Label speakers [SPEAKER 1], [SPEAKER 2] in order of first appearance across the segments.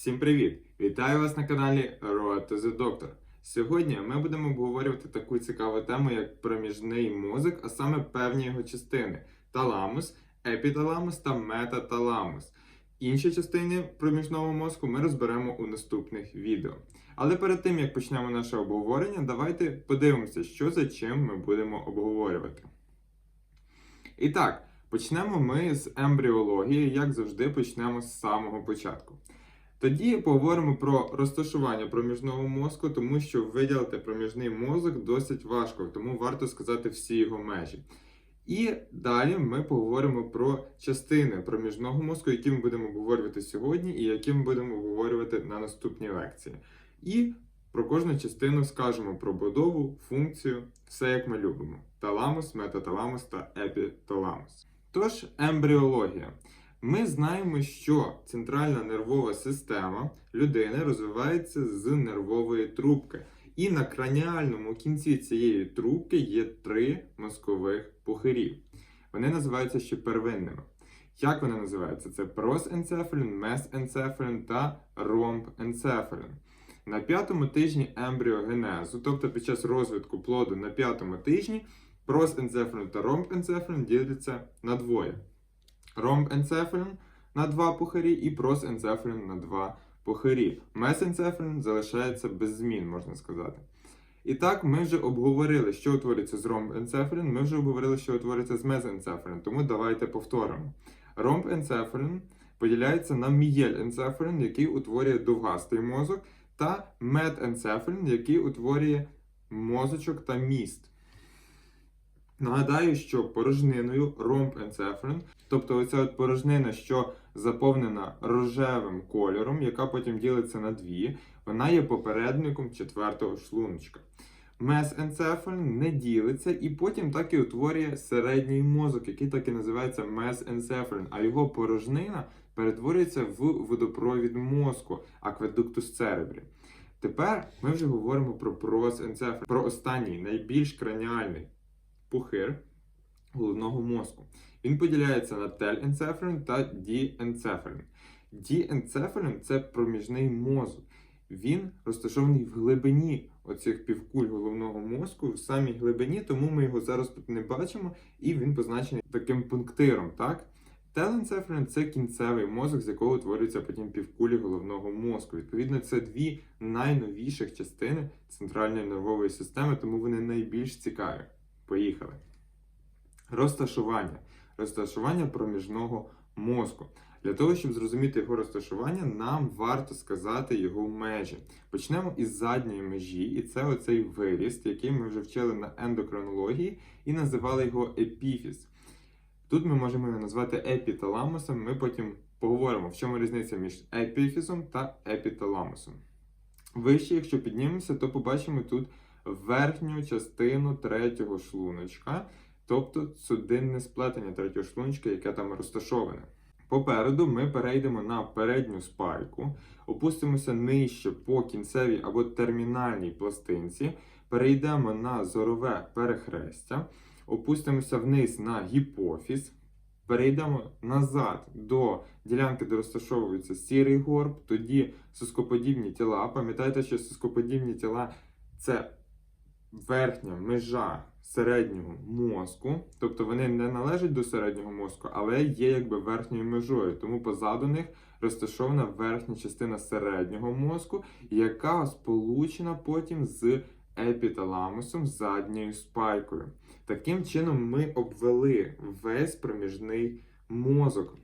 [SPEAKER 1] Всім привіт! Вітаю вас на каналі Road to the Doctor. Сьогодні ми будемо обговорювати таку цікаву тему, як проміжний мозок, а саме певні його частини: таламус, епіталамус та метаталамус. Інші частини проміжного мозку ми розберемо у наступних відео. Але перед тим як почнемо наше обговорення, давайте подивимося, що за чим ми будемо обговорювати. І так, почнемо ми з ембріології, як завжди, почнемо з самого початку. Тоді поговоримо про розташування проміжного мозку, тому що виділити проміжний мозок досить важко, тому варто сказати всі його межі. І далі ми поговоримо про частини проміжного мозку, які ми будемо обговорювати сьогодні, і які ми будемо обговорювати на наступній лекції. І про кожну частину скажемо про будову, функцію, все як ми любимо: таламус, метаталамус та епіталамус. Тож, ембріологія. Ми знаємо, що центральна нервова система людини розвивається з нервової трубки. І на краніальному кінці цієї трубки є три мозкових пухирі. Вони називаються ще первинними. Як вони називаються? Це просенцефалін, месенцефалін та ромбенцефалін. На п'ятому тижні ембріогенезу, тобто під час розвитку плоду на п'ятому тижні, просенцефалін та ромбенцефалін діляться на двоє. Ромбенцефалін на два пухарі і просенцефалін на два пухарі. Месенцефалін залишається без змін, можна сказати. І так, ми вже обговорили, що утворюється з ромбенцефалін, ми вже обговорили, що утворюється з мезенцефалін, тому давайте повторимо. Ромбенцефалін поділяється на мієленцефалін, який утворює довгастий мозок, та метенцефалін, який утворює мозочок та міст. Нагадаю, що порожниною ромбенцефалін, тобто оця от порожнина, що заповнена рожевим кольором, яка потім ділиться на дві, вона є попередником четвертого шлуночка. Месенцефалін не ділиться і потім так і утворює середній мозок, який так і називається месенцефалін, а його порожнина перетворюється в водопровід мозку, акведуктус церебрі. Тепер ми вже говоримо про просенцефалін, про останній найбільш краніальний пухир головного мозку. Він поділяється на теленцефалін та діенцефалін. Діенцефалін це проміжний мозок. Він розташований в глибині оцих півкуль головного мозку, в самій глибині, тому ми його зараз тут не бачимо, і він позначений таким пунктиром. так? Теленцефалін це кінцевий мозок, з якого утворюються потім півкулі головного мозку. Відповідно, це дві найновіших частини центральної нервової системи, тому вони найбільш цікаві. Поїхали. Розташування. Розташування проміжного мозку. Для того, щоб зрозуміти його розташування, нам варто сказати його межі. Почнемо із задньої межі, і це оцей виріст, який ми вже вчили на ендокринології і називали його епіфіз. Тут ми можемо його назвати епіталамусом. Ми потім поговоримо, в чому різниця між епіфізом та епіталамусом. Вище, якщо піднімемося, то побачимо тут верхню частину третього шлуночка, тобто судинне сплетення третього шлуночка, яке там розташоване. Попереду ми перейдемо на передню спайку, опустимося нижче по кінцевій або термінальній пластинці, перейдемо на зорове перехрестя, опустимося вниз на гіпофіз, перейдемо назад до ділянки, де розташовується сірий горб, тоді соскоподібні тіла. Пам'ятайте, що соскоподібні тіла це верхня межа середнього мозку, тобто вони не належать до середнього мозку, але є якби верхньою межою. Тому позаду них розташована верхня частина середнього мозку, яка сполучена потім з епіталамусом задньою спайкою. Таким чином, ми обвели весь проміжний мозок.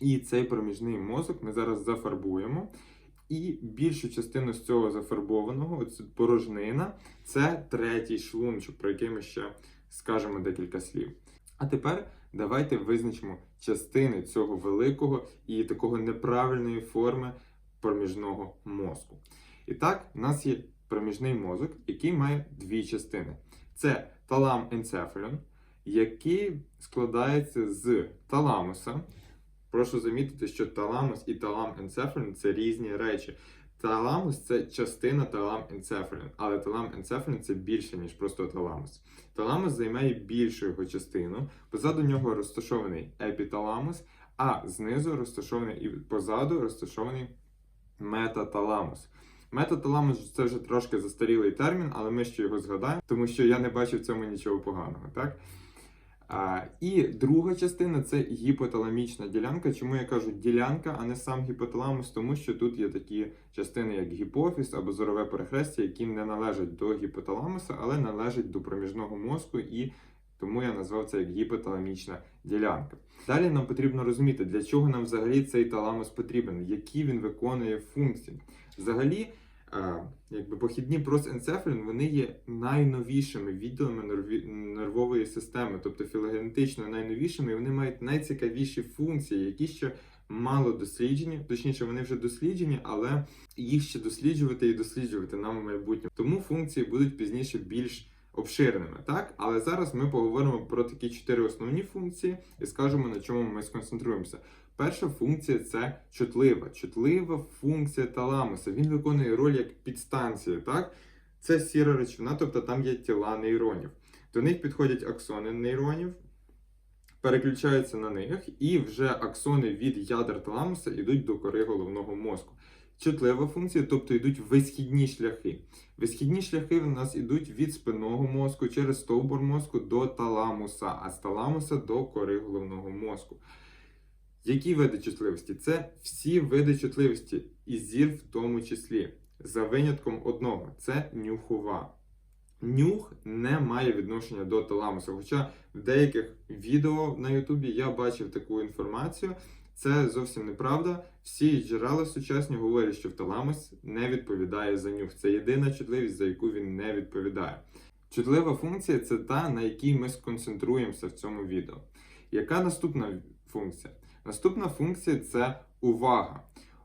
[SPEAKER 1] І цей проміжний мозок ми зараз зафарбуємо. І більшу частину з цього зафарбованого, оцю порожнина, це третій шлунчик, про який ми ще скажемо декілька слів. А тепер давайте визначимо частини цього великого і такого неправильної форми проміжного мозку. І так, у нас є проміжний мозок, який має дві частини: це талам енцефалон, який складається з таламуса. Прошу замітити, що таламус і талам енцефалін це різні речі. Таламус це частина талам енцефалін, але талам енцефалін це більше, ніж просто таламус. Таламус займає більшу його частину. Позаду нього розташований епіталамус, а знизу розташований і позаду розташований метаталамус. Метаталамус це вже трошки застарілий термін, але ми ще його згадаємо, тому що я не бачив в цьому нічого поганого. Так? І друга частина це гіпоталамічна ділянка. Чому я кажу ділянка, а не сам гіпоталамус? Тому що тут є такі частини, як гіпофіз або зорове перехрестя, які не належать до гіпоталамуса, але належать до проміжного мозку, і тому я назвав це як гіпоталамічна ділянка. Далі нам потрібно розуміти, для чого нам взагалі цей таламус потрібен, які він виконує функції. Взагалі, якби похідні просенцефалін, вони є найновішими відділами нервової системи, тобто філогенетично найновішими, і вони мають найцікавіші функції, які ще мало досліджені, точніше, вони вже досліджені, але їх ще досліджувати і досліджувати нам у майбутньому. Тому функції будуть пізніше більш обширними, так? Але зараз ми поговоримо про такі чотири основні функції і скажемо, на чому ми сконцентруємося. Перша функція це чутлива. Чутлива функція таламуса. Він виконує роль як підстанція, так? Це сіра речовина, тобто там є тіла нейронів. До них підходять аксони нейронів, переключаються на них, і вже аксони від ядер таламуса йдуть до кори головного мозку. Чутлива функція, тобто йдуть висхідні шляхи. Висхідні шляхи в нас йдуть від спинного мозку через стовбур мозку до таламуса, а з таламуса до кори головного мозку. Які види чутливості? Це всі види чутливості, і зір в тому числі, за винятком одного це нюхова. Нюх не має відношення до таламусу. Хоча в деяких відео на Ютубі я бачив таку інформацію. Це зовсім неправда. Всі джерела сучасні говорять, що таламус не відповідає за нюх. Це єдина чутливість, за яку він не відповідає. Чутлива функція це та, на якій ми сконцентруємося в цьому відео. Яка наступна функція? Наступна функція це увага.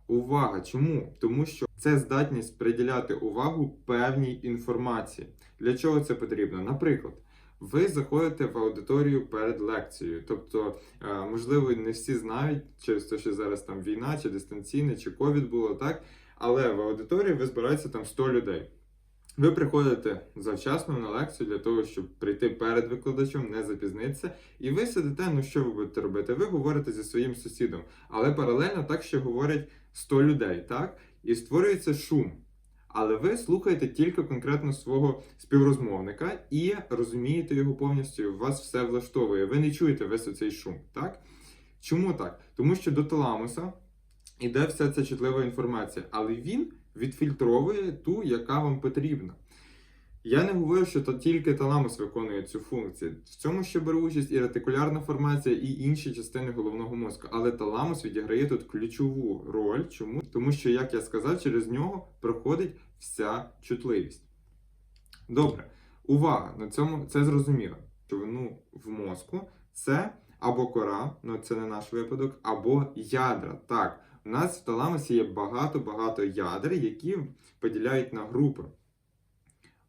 [SPEAKER 1] Увага. Чому? Тому що це здатність приділяти увагу певній інформації. Для чого це потрібно? Наприклад, ви заходите в аудиторію перед лекцією. Тобто, е, можливо, не всі знають, через те, що зараз там війна, чи дистанційне, чи ковід було, так? Але в аудиторії ви збирається там 100 людей. Ви приходите завчасно на лекцію для того, щоб прийти перед викладачем, не запізнитися, і ви сидите, ну що ви будете робити? Ви говорите зі своїм сусідом, але паралельно так ще говорять 100 людей, так? І створюється шум. Але ви слухаєте тільки конкретно свого співрозмовника і розумієте його повністю, вас все влаштовує. Ви не чуєте весь цей шум, так? Чому так? Тому що до таламуса іде вся ця чутлива інформація, але він відфільтровує ту, яка вам потрібна. Я не говорю, що то тільки таламус виконує цю функцію. В цьому ще бере участь і ретикулярна формація, і інші частини головного мозку. Але таламус відіграє тут ключову роль. Чому? Тому що, як я сказав, через нього проходить вся чутливість. Добре, увага! На цьому це зрозуміло. Човину в мозку це або кора, ну це не наш випадок, або ядра. Так, у нас в таламусі є багато-багато ядер, які поділяють на групи.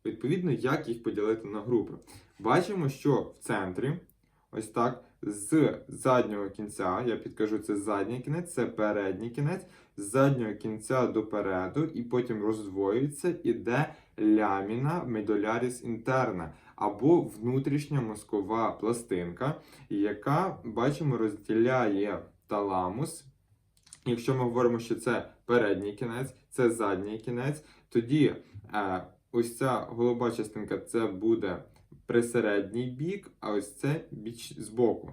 [SPEAKER 1] Відповідно, як їх поділити на групи? Бачимо, що в центрі, ось так, з заднього кінця, я підкажу, це задній кінець, це передній кінець, з заднього кінця до переду, і потім роздвоюється, іде ляміна медуляріс інтерна, або внутрішня мозкова пластинка, яка, бачимо, розділяє таламус. Якщо ми говоримо, що це передній кінець, це задній кінець, тоді е, ось ця голуба частинка це буде присередній бік, а ось це біч збоку.